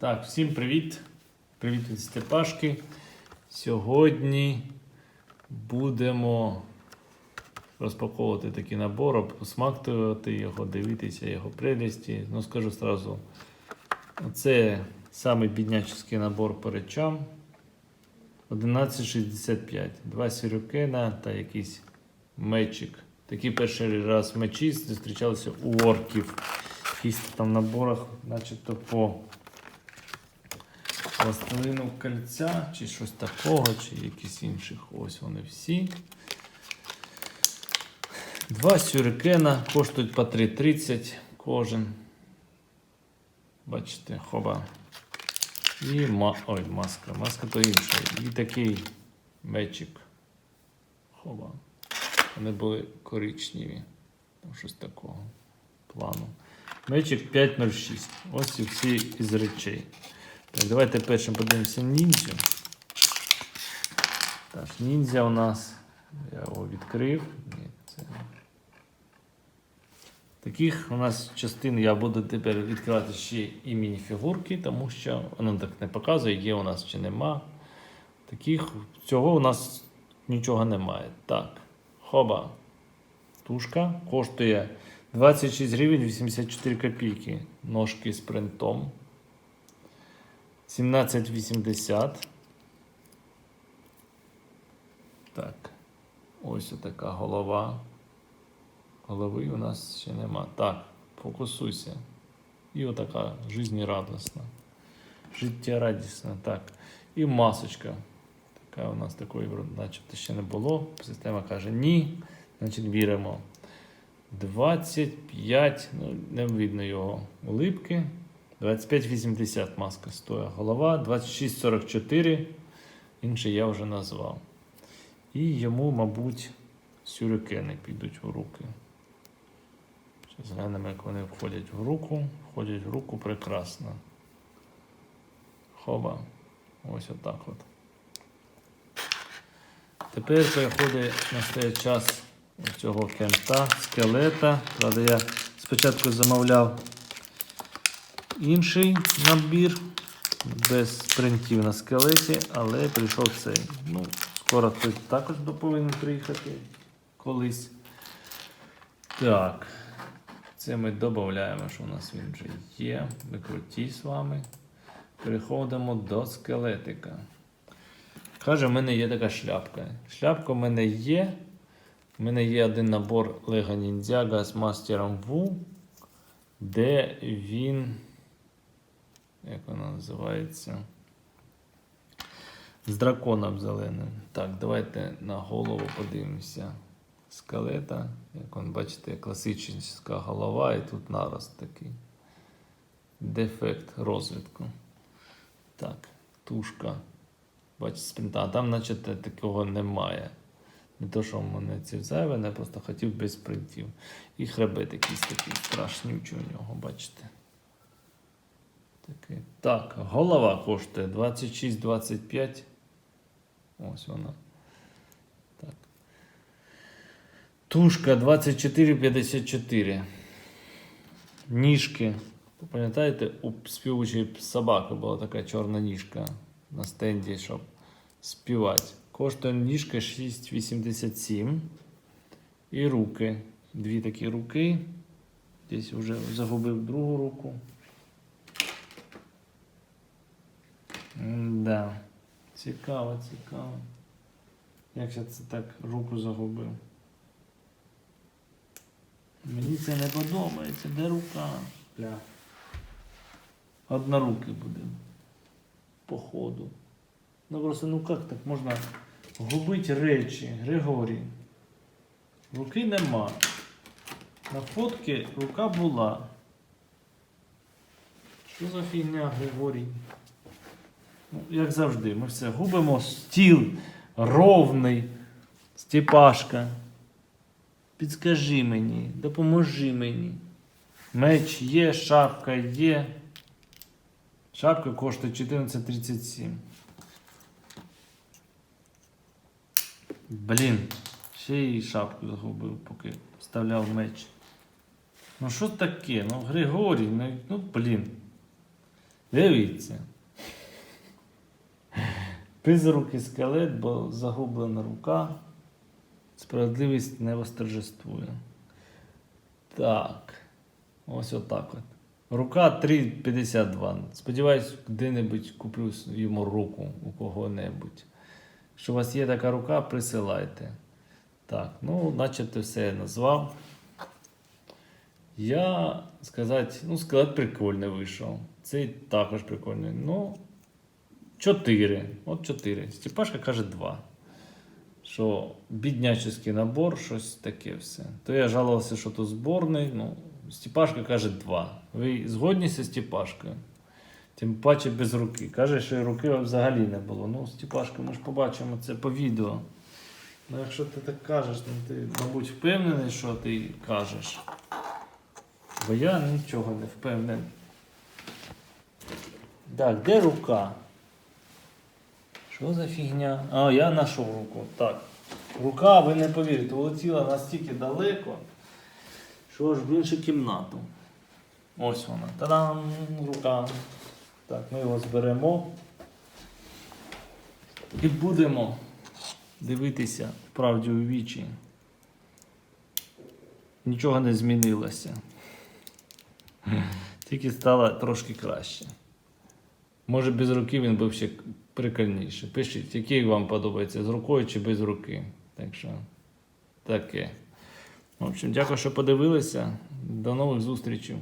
Так, всім привіт. Привіт від Степашки. Сьогодні будемо розпаковувати такий набор, посмактувати його, дивитися його прелісті. Ну, скажу сразу, це самий біднячий набор по речам. 11,65. Два сірюкена та якийсь мечик. Такий перший раз мечі зустрічалися у орків. В Якісь там наборах, начебто по пластилину кольця, чи щось такого, чи якісь інших. Ось вони всі. Два сюрикена коштують по 3,30 кожен. Бачите, хоба. І ма... Ой, маска. Маска то інша. І такий мечик. Хоба. Вони були коричневі. Там щось такого плану. Мечик 5.06. Ось і всі із речей. Так, давайте першим подивимося ніндзю. Так, ніндзя у нас. Я його відкрив. Ні, це... Таких у нас частин я буду тепер відкривати ще і мініфігурки, тому що воно так не показує, є у нас чи нема. Таких цього у нас нічого немає. Так, хоба. Тушка коштує 26 гривень 84 копійки. Ножки з принтом. 17,80. Так. Ось така голова. Голови у нас ще нема. Так, фокусуйся. І отака жизнерадісна. Життєрадісна. Так. І масочка. Така у нас такої, начебто, ще не було. Система каже ні. Значить, віримо. 25, ну, не видно його улипки. 25,80 маска стоїть голова, 26,44. Інше я вже назвав. І йому, мабуть, сюрикени підуть у руки. Зараз глянемо, як вони входять в руку. Входять в руку прекрасно. Хоба. Ось отак от. Тепер переходить настає час цього кента, скелета. Правда, я спочатку замовляв інший набір без принтів на скелеті, але прийшов цей. Ну, скоро той також повинен приїхати колись. Так, це ми додаємо, що у нас він вже є. Ми круті з вами. Переходимо до скелетика. Каже, в мене є така шляпка. Шляпка в мене є. У мене є один набор Lego Ninjago з мастером Ву, де він. Як вона називається? З драконом зеленим. Так, давайте на голову подивимося. Скелета. Як ви бачите, класична голова і тут нарост такий. Дефект розвитку. Так, тушка. Бачите, спринта. А там, наче такого немає. Не то, що в мене ці зайве, я просто хотів без принтів. І хребет якийсь такий страшнючий у нього, бачите. Такий. Так, голова коштує 26-25. Ось вона. Так. Тушка 24,54. Ніжки. Пам'ятаєте, у співучої собаки була така чорна ніжка на стенді, щоб співати. Коштує ніжка 6,87. І руки. Дві такі руки. Десь вже загубив другу руку. Да. Цікаво, цікаво. Як я це так руку загубив? Мені це не подобається. Де рука? Бля. Одноруки буде. Походу. Ну просто ну як так можна губити речі, Григорій? Руки нема. На фотці рука була. Що за фігня, Григорій? Як завжди, ми все губимо стіл ровний. Степашка. Підскажи мені, допоможи мені. Меч є, шапка є. Шапка коштує 14,37. Блін, ще й шапку загубив, поки вставляв меч. Ну що таке? Ну, Григорій, ну, ну блін. Дивіться. Безрукий скелет, бо загублена рука. Справедливість не восторжествує. Так. Ось отак от. Рука 3,52. Сподіваюсь, де-небудь куплю йому руку у кого-небудь. Якщо у вас є така рука, присилайте. Так, ну, начебто все я назвав. Я сказати, ну, скелет прикольний вийшов. Цей також прикольний. Ну, 4. От 4. Степашка каже 2. Що біднячий набор, щось таке все. То я жалувався, що то зборний. Ну, Степашка каже 2. Ви згодні зі Степашкою? Тим паче без руки. Каже, що і руки взагалі не було. Ну, Степашка, ми ж побачимо це по відео. Ну, якщо ти так кажеш, то ти, мабуть, впевнений, що ти кажеш. Бо я нічого не впевнений. Так, де рука? Що за фігня? А, я знайшов руку. Так. Рука, ви не повірите, улетіла настільки далеко, що аж в іншу кімнату. Ось вона. Та-дам! Рука. Так, ми його зберемо. І будемо дивитися правді у вічі. Нічого не змінилося. Тільки стало трошки краще. Може, без руки він був ще прикольніше. Пишіть, який вам подобається з рукою чи без руки. Так що таке. В общем, дякую, що подивилися. До нових зустрічей.